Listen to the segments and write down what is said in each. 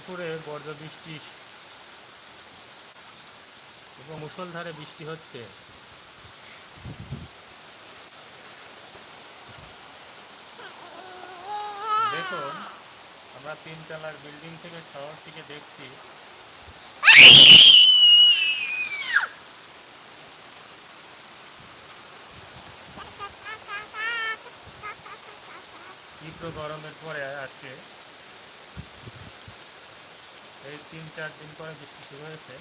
দুপুরে বর্জ্য বৃষ্টি এবং মুষলধারে বৃষ্টি হচ্ছে। দেখুন, আমরা তিনতলার বিল্ডিং থেকে শহরটিকে দেখছি। তীব্র গরমের পরে আজকে এই তিন, চার দিন পরে বৃষ্টি শুরু হয়েছে।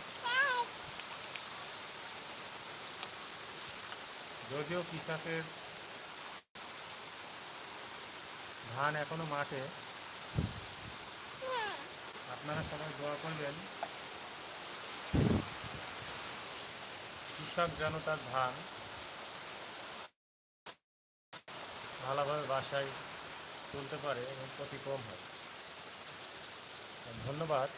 যদিও কৃষকের ধান এখনও মাঠে, আপনারা সবাই দোয়া করবেন, কৃষক যেন তার ধান ভালোভাবে বাসায় তুলতে পারে এবং ক্ষতি কম হয়। ধন্যবাদ।